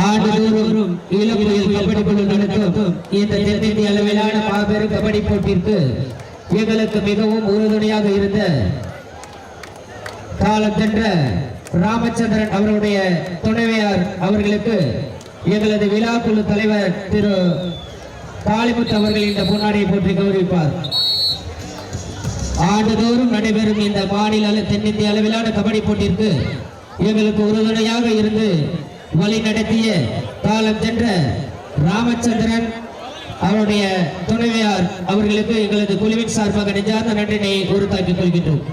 ஆண்டுதோறும் இளம்புயல் கபடி குழு நடத்தும் இந்த தென்னிந்திய அளவிலான மாபெரும் கபடி போட்டிற்கு எங்களுக்கு மிகவும் உறுதுணையாக இருந்த காலத்தென்ற ராமச்சந்திரன் அவருடைய துணைவியார் அவர்களுக்கு எங்களது விழா குழு தலைவர் திரு காளிமுத்து அவர்கள் இந்த பொன்னாடியை போற்றி கௌரவிப்பார். ஆண்டுதோறும் நடைபெறும் இந்த மாநில தென்னிந்திய அளவிலான கபடி போட்டிற்கு எங்களுக்கு உறுதுணையாக இருந்து வழி நடத்திய காலம் சென்ற ராமச்சந்திரன் அவருடைய துணைவியார் அவர்களுக்கு எங்களது குழுவின் சார்பாக நெஞ்சார்ந்த நன்றினை உறுத்தாக்கிக் கொள்கின்றோம்.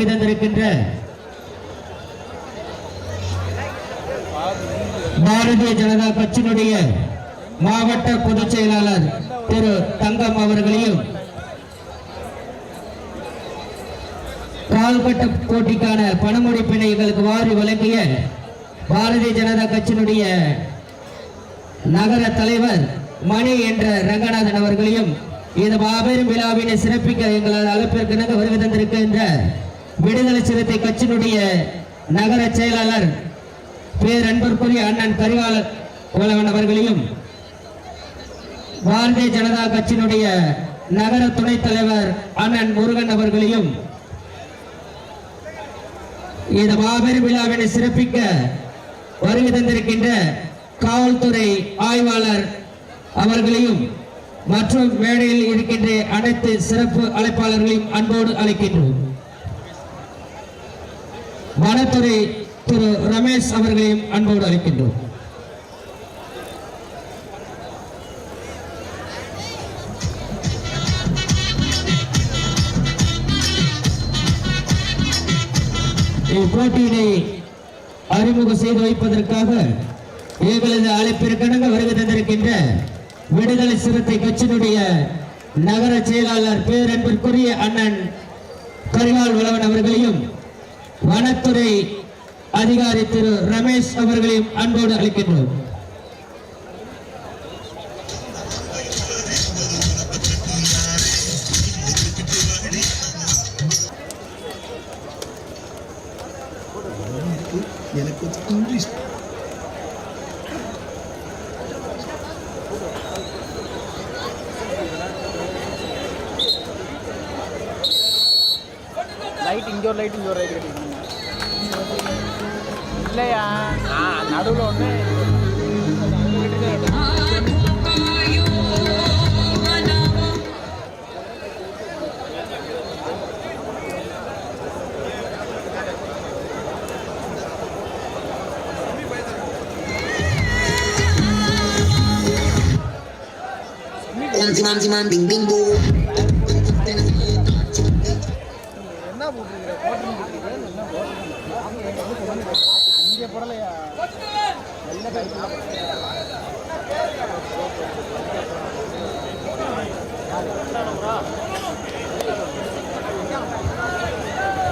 வந்து தந்திருக்கின்ற பாரதிய ஜனதா கட்சியினுடைய மாவட்ட பொதுச் செயலாளர் திரு தங்கம் அவர்களையும் கால்பட்ட போட்டிக்கான பணமுடிப்பினை எங்களுக்கு வாரி வழங்கிய பாரதிய ஜனதா கட்சியினுடைய நகர தலைவர் மணி என்ற ரங்கநாதன் அவர்களையும் இந்த மாபெரும் விழாவினை சிறப்பிக்க எங்களால் அழைப்பிற்கு வருகை தந்திருக்கின்ற விடுதலை சிறுத்தை கட்சியினுடைய நகர செயலாளர் பேரன்பிற்குரிய அண்ணன் கரிகாலர் உலகன் அவர்களையும் பாரதிய ஜனதா கட்சியினுடைய நகர துணைத் தலைவர் அண்ணன் முருகன் அவர்களையும் இந்த மாபெரும் விழாவினை சிறப்பிக்க வருகை தந்திருக்கின்ற காவல்துறை ஆய்வாளர் அவர்களையும் மற்றும் மேடையில் இருக்கின்ற அனைத்து சிறப்பு அழைப்பாளர்களையும் அன்போடு அழைக்கின்றோம். வனத்துறை திரு ரமேஷ் அவர்களையும் அன்போடு அழைக்கின்றோம். இப்போட்டியினை அறிமுகம் செய்து வைப்பதற்காக எங்களது அழைப்பிற்கிணங்க வருகை தந்திருக்கின்ற விடுதலை சிறுத்தை கட்சியினுடைய நகர செயலாளர் பேரன்பிற்குரிய அண்ணன் கரிகால் உழவன் அவர்களையும் வனத்துறை அதிகாரி திரு ரமேஷ் அவர்களையும் அன்போடு அளிக்கின்றோம் என்ன போட்டுருக்கிற? இங்கே போடலையா? நல்ல கருத்து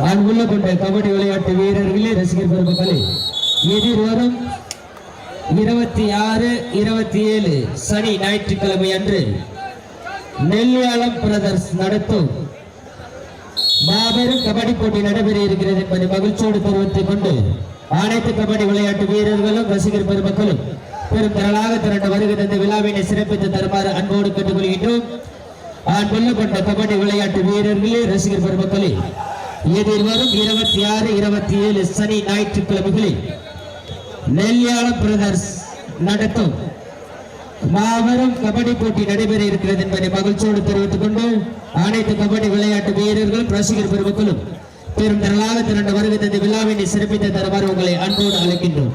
அன்புள்ள கொண்ட கபடி விளையாட்டு வீரர்களே ரசிகர் பெருமக்களே. எதிர்வரும் இருபத்தி ஆறு இருபத்தி ஏழு சனி ஞாயிற்றுக்கிழமை அன்று நெல்லியாளம் பிரதர்ஸ் நடத்தும். மாபெரும் கபடி போட்டி நடைபெற இருக்கிறது என்பதை மகிழ்ச்சியோடு தெரிவித்துக் கொண்டு அனைத்து கபடி விளையாட்டு வீரர்களும் ரசிகர் பெருமக்களும் பெரும் திரளாக திரண்ட வருகிற இந்த விழாவினை சிறப்பித்து தருமாறு அன்போடு கேட்டுக்கொள்கின்றோம். அன்புள்ள கொண்ட கபடி விளையாட்டு வீரர்களே ரசிகர் பெருமக்களே எதிர்வரும் இருபத்தி ஆறு இருபத்தி ஏழு சனி ஞாயிற்றுக்கிழமைகளில் நெல்லியாளம் பிரதர்ஸ் நடத்தும். மாபெரும் கபடி போட்டி நடைபெற இருக்கிறது என்பதை மகிழ்ச்சியோடு தெரிவித்துக் கொண்டு அனைத்து கபடி விளையாட்டு வீரர்கள் ரசிகர் பெருமக்களும் பெரும் திரளாக திரண்டு வருகை தந்த விழாவினை சிறப்பித்த தருமாறு உங்களை அன்போடு அழைக்கின்றோம்.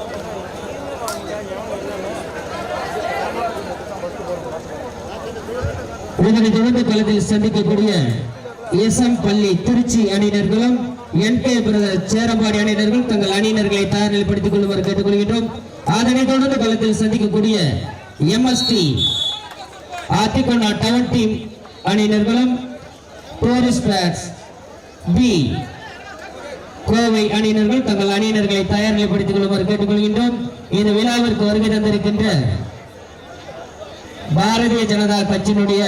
இதனை தொடர்ந்து களத்தில் சந்திக்கக்கூடிய எஸ் எம் பள்ளி திருச்சி அணியினர்களும் என் கே பிரதர் சேரம்பாடி அணியினர்கள் தங்கள் அணியினர்களை தயார் நிலைப்படுத்திக் கொள்ளுமாறு கேட்டுக்கொள்கின்றோம். அதனைத் தொடர்ந்து களத்தில் சந்திக்கக்கூடிய எம்எஸ்டி ஆத்திகொண்டா டவுன் டீம் அணியினர்களும் டூரிஸ்ட் பேட்ஸ் பி கோவை அணியினர்கள் தங்கள் அணியினர்களை தயார் நிலைப்படுத்திக் கொள்ளுமாறு கேட்டுக்கொள்கின்றோம். இந்த விழாவிற்கு வருகை தந்திருக்கின்ற பாரதிய ஜனதா கட்சியினுடைய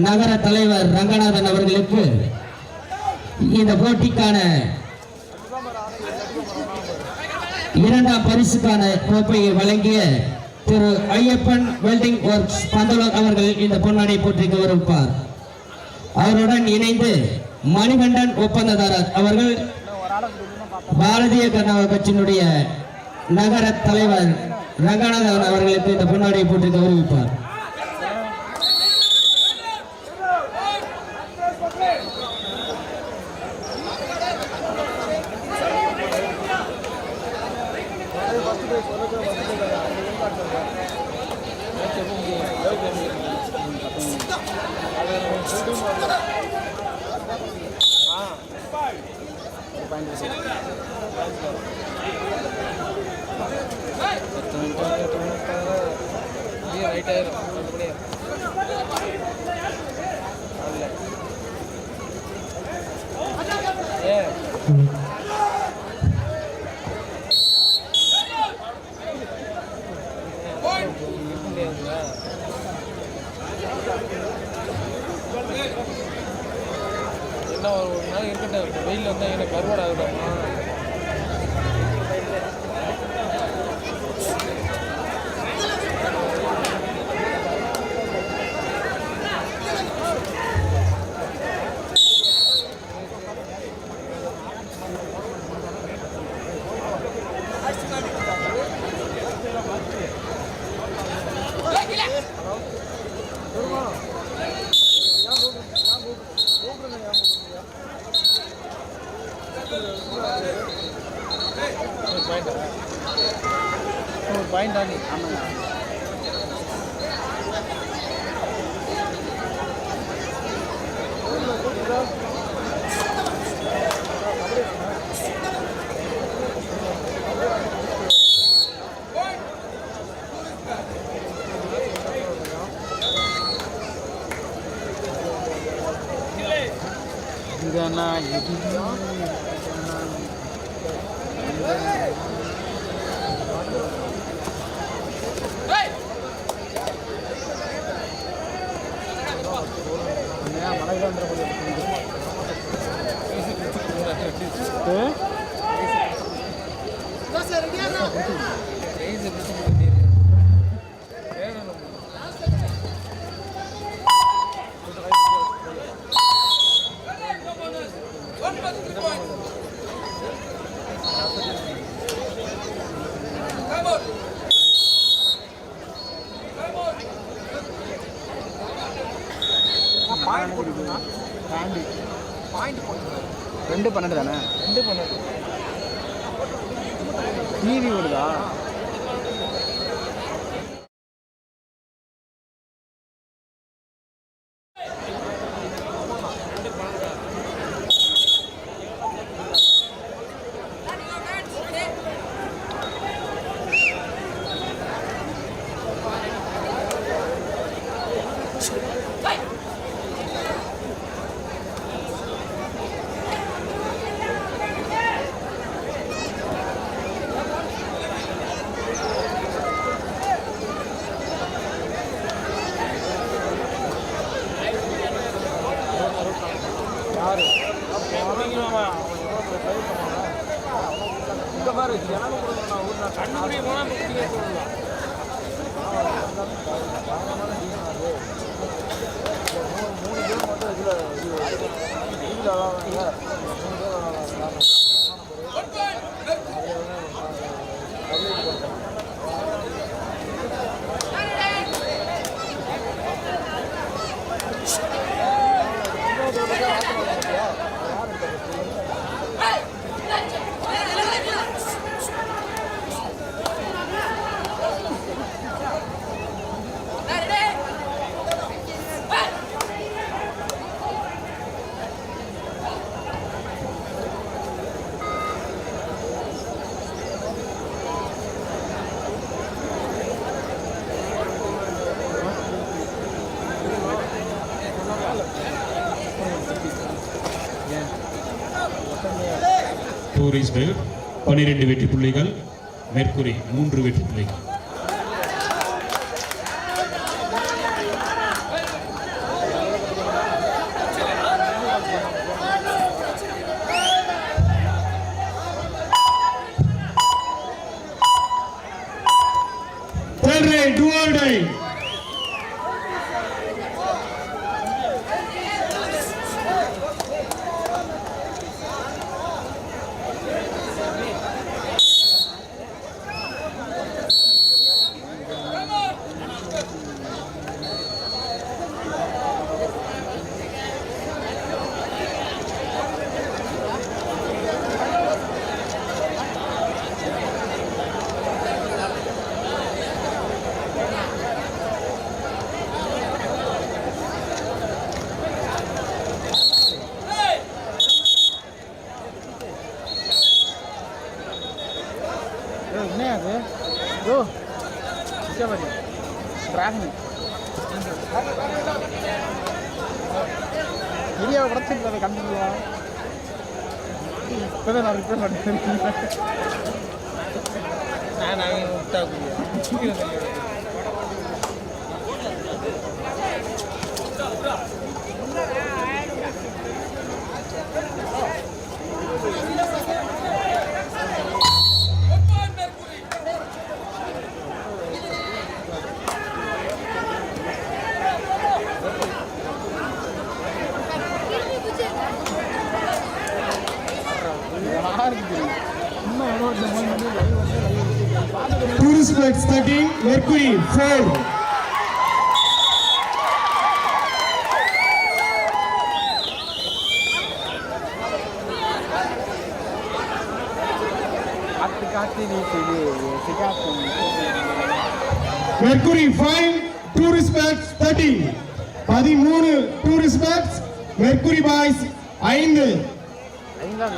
நகர தலைவர் ரங்கநாதன் அவர்களுக்கு இந்த போட்டிக்கான இரண்டாம் பரிசுக்கான கோப்பையை வழங்கிய திரு ஐயப்பன் வெல்டிங் ஒர்க்ஸ் பந்தலூர் அவர்கள் இந்த பொன்னாடை போட்டிக்கு வருவார் அவருடன் இணைந்து மணிகண்டன் ஒப்பந்ததாரர் அவர்கள் பாரதிய ஜனதா கட்சியினுடைய நகர தலைவர் ரங்கநாதன் அவர்களுக்கு இந்த பொன்னாடை போட்டிக்கு அறிவிப்பார் என்ன ஒரு நாள் இருக்கட்டும் வெயில் வந்தால் எனக்கு கருவாடு ரெண்டு பன்னெண்டு தானே ரெண்டு பன்னெண்டு டூரிஸ்ட் பன்னிரெண்டு வெற்றி புள்ளிகள் மெர்க்குரி மூன்று வெற்றி புள்ளிகள் என்ன அது? ஓ பிச்சைப்படி டிராகன் இரியாவை உடச்சிட்டு அதை கண்டிப்பா. இப்போதான் நான் ரிப்பேர் பண்ணிட்டேன் நான் நான் விட்டா Tourist flights 13, Mercury 4. காத்து காத்து வீசுது சிகாத்து Mercury 5, Tourist flights 13. பதிமூணு டூரிஸ்ட் பேக்ஸ் மெர்க்குரி பாய்ஸ் ஐந்து ஐந்தாம்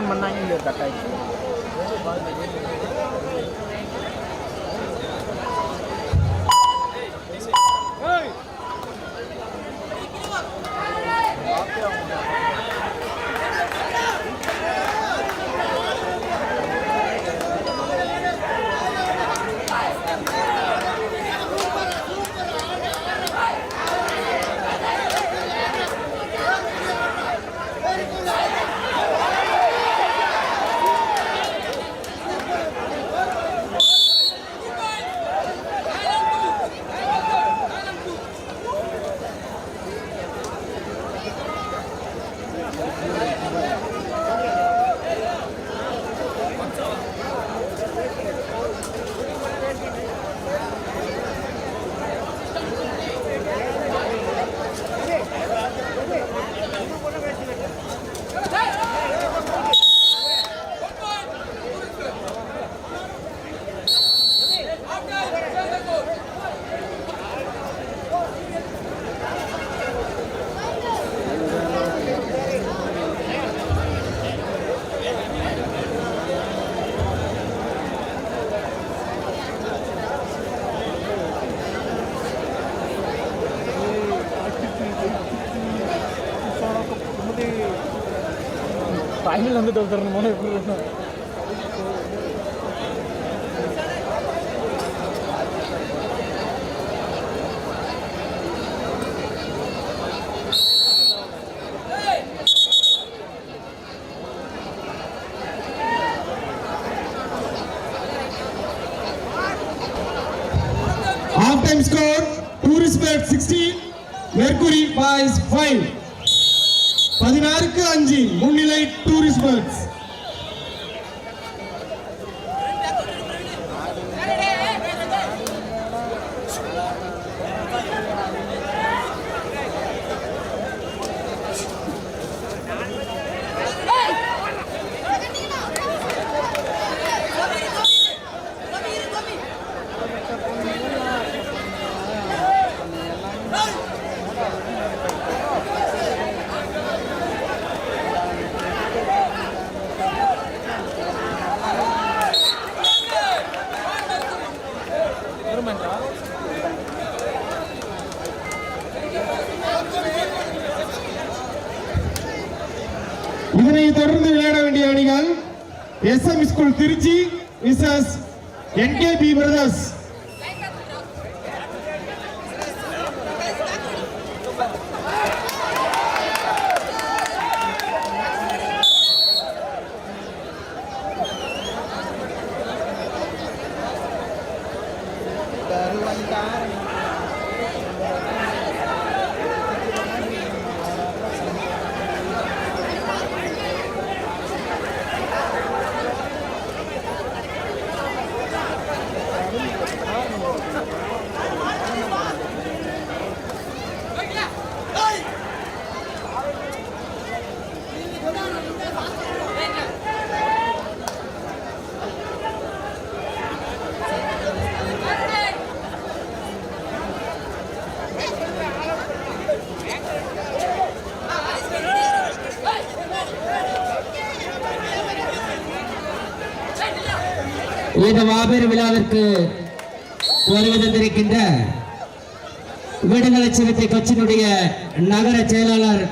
ड्रोन बनाएंगे बताइए ஃபைனல் வந்து தோத்துறணும் போது எஸ் எம் ஸ்கூல் திருச்சி மிஸ்எஸ் என்கேபி பிரதர்ஸ் இந்த மாபெரும் விழாவிற்கு வருகை தந்திருக்கின்ற விடுதலை சிறுத்தை கட்சியினுடைய நகர செயலாளர்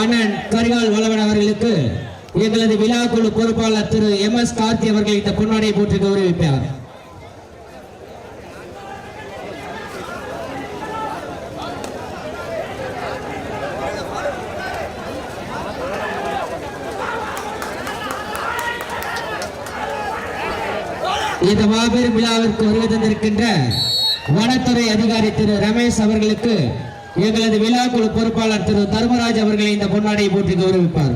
அண்ணன் கரிகால் வளவன் அவர்களுக்கு எங்களது விழா குழு பொறுப்பாளர் திரு எம் எஸ் கார்த்தி அவர்கள் இந்த பொன்னாடையை போட்டு கௌரவிப்பார். இந்த மாபெரும் விழாவிற்கு வருகை தந்திருக்கின்ற வனத்துறை அதிகாரி திரு ரமேஷ் அவர்களுக்கு எங்களது விழா குழு பொறுப்பாளர் திரு தர்மராஜ் அவர்களை இந்த பொன்னாடையை போற்றி கௌரவிப்பார்.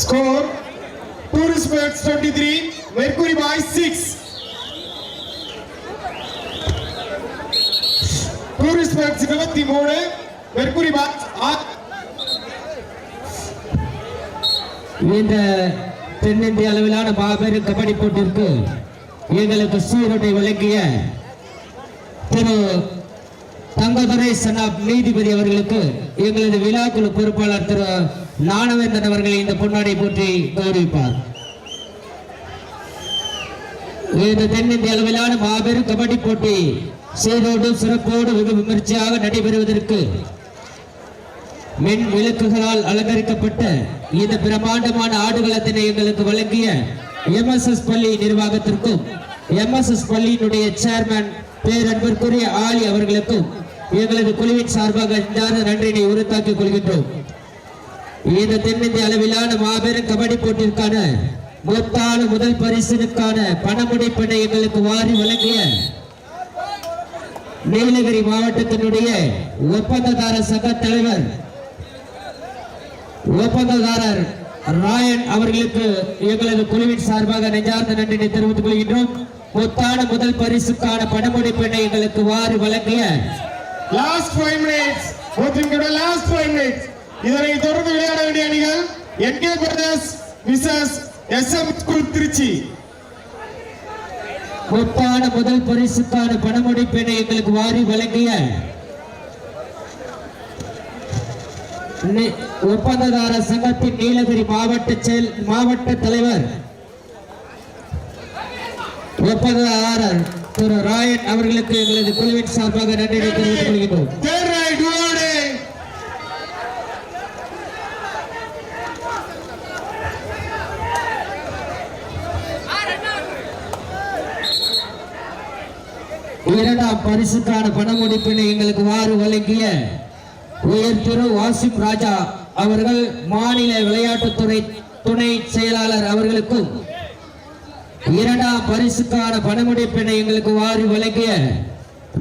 Score tourist birds 23 Mercury boys 6 tourist birds 23 Mercury boys 6 இந்த தென்னிந்திய அளவிலான மாபெரும் கபடி போட்டிற்கு எங்களுக்கு சீருடை வழங்கிய திரு தங்கதுரை சனாப் நீதிபதி அவர்களுக்கு எங்களது விழாக்குழு பொறுப்பாளர் திரு நாணவேந்தன் அவர்களை இந்த பொன்னாடை போற்றி கௌரவிப்பார். இந்த தென்னிந்திய அளவிலான மாபெரும் கபடி போட்டி சீரோடு சிறப்போடு வெகு விமர்சையாக நடைபெறுவதற்கு மின் விளக்குகளால் அலங்கரிக்கப்பட்ட இந்த பிரம்மாண்டமான ஆடுகளத்தினை எங்களுக்கு வழங்கிய எம்எஸ்எஸ் பள்ளி நிர்வாகத்திற்கும் எம்எஸ்எஸ் பள்ளியினுடைய சேர்மன் பேரன்பிற்குரிய ஆலி அவர்களுக்கும் எங்களது குழுவின் சார்பாக இந்த நன்றினை உறுத்தாக்கிக் கொள்கின்றோம். இந்த தென்னிந்திய அளவிலான மாபெரும் கபடி போட்டிற்கான மொத்தான முதல் பரிசிற்கான பணமுடைப்பினை எங்களுக்கு வாரி வழங்கிய நீலகிரி மாவட்டத்தினுடைய ஒப்பந்ததார சங்க தலைவர் ஒப்பந்ததாரர் ராயன் அவர்களுக்கு எங்களது குழுவின் சார்பாக நெஞ்சார்ந்த நன்றினை தெரிவித்துக் கொள்கின்றோம். முத்தான முதல் பரிசுக்கான பணமுடிப்பெண்ணை எங்களுக்கு வாரி வழங்கிய லாஸ்ட் 5 மினிட்ஸ் லாஸ்ட் 5 மினிட்ஸ் இதனை தொடர்ந்து விளையாட வேண்டிய அணிகள் என்கே பிரதர்ஸ் விசஸ் எஸ்எம் ஸ்கூல் திருச்சி. முத்தான முதல் பரிசுக்கான பணமுடிப்பெண்ணை எங்களுக்கு வாரி வழங்கிய நி- ஒப்பந்ததார சங்கத்தின் நீலகிரி மாவட்ட செயல் மாவட்ட தலைவர் ஒப்பந்ததாரர் திரு ராயன் அவர்களுக்கு எங்களது குழுவின் சார்பாக நன்றியை தெரிவித்துக் கொள்கின்றோம். இரண்டாம் பரிசுக்கான பண முடிப்பினை எங்களுக்கு வாறு வழங்கிய உயர் திரு வாசிம் ராஜா அவர்கள் மாநில விளையாட்டுத்துறை துணை செயலாளர் அவர்களுக்கும் இரண்டாம் பரிசுக்கான பணமுடிப்பினை எங்களுக்கு வாரி வழங்கிய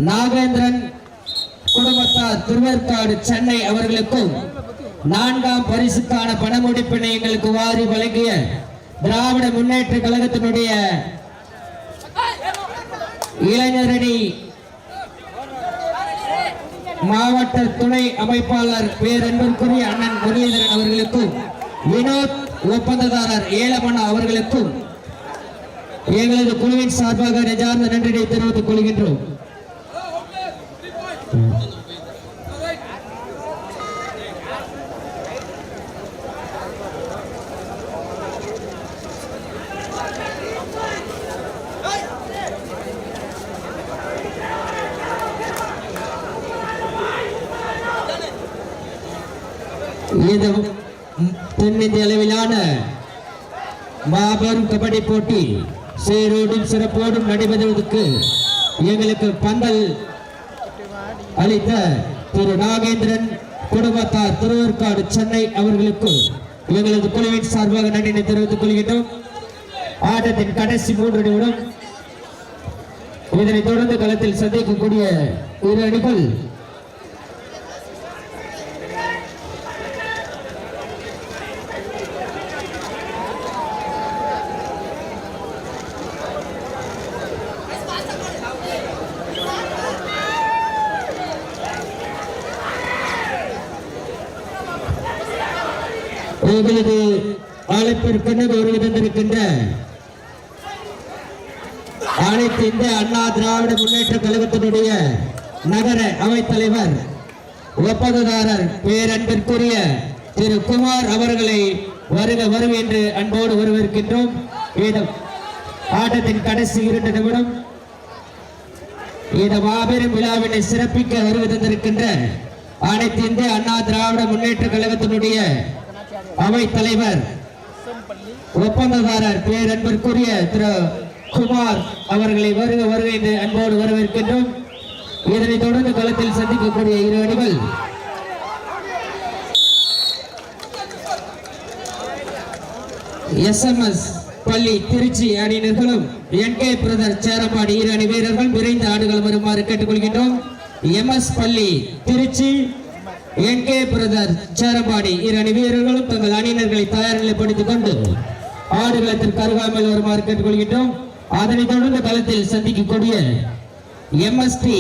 நாகேந்திரன் குடும்பத்தார் திருவேற்காடு சென்னை அவர்களுக்கும் நான்காம் பரிசுக்கான பணமுடிப்பினை எங்களுக்கு வாரி வழங்கிய திராவிட முன்னேற்ற கழகத்தினுடைய இளைஞரணி மாவட்ட துணை அமைப்பாளர் பேரன்பிற்குரிய அண்ணன் முரளிதரன் அவர்களுக்கும் வினோத் ஒப்பந்ததாரர் ஏலமண்ணா அவர்களுக்கும் எங்களது குழுவின் சார்பாக நெஞ்சார்ந்த நன்றியை தெரிவித்துக் கொள்கின்றோம். இது தென்னிந்திய அளவிலான மாபெரும் கபடி போட்டி சீரோடும் சிறப்போடும் நடைபெறுவதற்கு எங்களுக்கு பந்தல் அளித்த திரு நாகேந்திரன் குடும்பத்தார் திருவேற்காடு சென்னை அவர்களுக்கு எங்களது குழுவின் சார்பாக நன்றினை தெரிவித்துக் கொள்கின்றோம். ஆட்டத்தின் கடைசி மூன்று நிமிடம் இதனைத் தொடர்ந்து களத்தில் சந்திக்கக்கூடிய இரு அணிகள் எங்களது அழைப்பிற்கென்று வருகை தந்திருக்கின்ற அனைத்து இந்திய அண்ணா திராவிட முன்னேற்ற கழகத்தினுடைய நகர அவைத் தலைவர் ஒப்பந்ததாரர் பேரன்பிற்குரிய திரு குமார் அவர்களை வருக வரும் என்று அன்போடு வரவேற்கின்றோம். ஆட்டத்தின் கடைசி இரண்டு நிமிடம். இந்த மாபெரும் விழாவினை சிறப்பிக்க வருகை தந்திருக்கின்ற அனைத்து இந்திய அண்ணா திராவிட முன்னேற்ற கழகத்தினுடைய அவை தலைவர் ஒப்பந்ததாரர் பேரன்பிற்குரிய திரு குமார் அவர்களை வருக வருகை என்று அன்போடு வரவேற்கின்றோம். இதனைத் தொடர்ந்து களத்தில் சந்திக்கக்கூடிய இரு அணிகள். எஸ்எம்எஸ் பள்ளி திருச்சி அணியினர்களும் என்கே பிரதர் சேரப்பாடி இரு அணி வீரர்கள் விரைந்து ஆடுகள் வருமாறு கேட்டுக்கொள்கின்றோம். எம்எஸ் பள்ளி திருச்சி என்கே பிரதர் சேரபாடி. இரு அணி வீரர்களும் தங்கள் அணியினர்களை தயார் நிலைப்படுத்திக் கொண்டு ஆடுகளத்திற்கு அருகாமல் வருமாறு கேட்டுக்கொள்கின்றோம். அதனைத் தொடர்ந்து களத்தில் சந்திக்கக்கூடிய M S T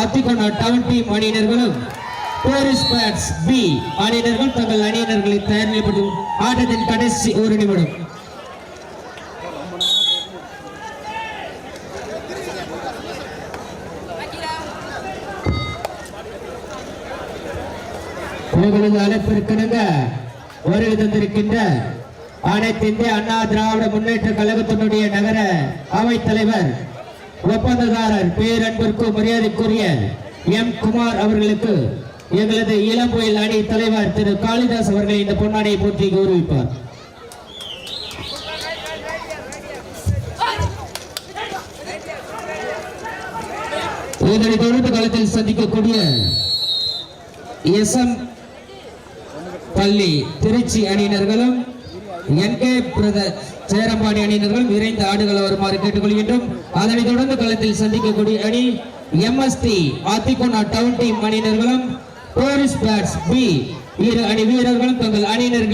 Athikona town team அணியினர்களும் tourist bats B அணியினர்கள் தங்கள் அணியினர்களை தயார் நிலைப்படுத்தும் ஆட்டத்தின் கடைசி ஒரு நிமிடம். உங்களது அழைப்பிற்கிணங்க வருகை தந்திருக்கின்ற அனைத்து இந்திய அண்ணா திராவிட முன்னேற்ற கழகத்தினுடைய நகர அவைத் தலைவர் ஒப்பந்ததாரர் பேரன்பிற்கு மரியாதைக்குரிய எம். குமார் அவர்களுக்கு எங்களது இளம்புயல் அணி தலைவர் திரு. காளிதாஸ் அவர்களை இந்த பொன்னாடையை போற்றி கௌரவிப்பார். இதனைத் தொடர்ந்து களத்தில் சந்திக்கக்கூடிய எஸ். எம். பள்ளி திருச்சி அணியினர்களும் என்கே பிரதர் சேரம்பாடி அணியினர்களும் விரைந்து ஆடுகள் வருமாறு கேட்டுக்கொள்கின்றோம். அதனைத் தொடர்ந்து களத்தில் சந்திக்கக்கூடிய அணி எம்எஸ்டி ஆத்திகோனா டவுன் டீம் அணியினர்களும் டூரிஸ்ட் பேட்ஸ் பி இரு அணி வீரர்களும் தங்கள் அணியினர்களை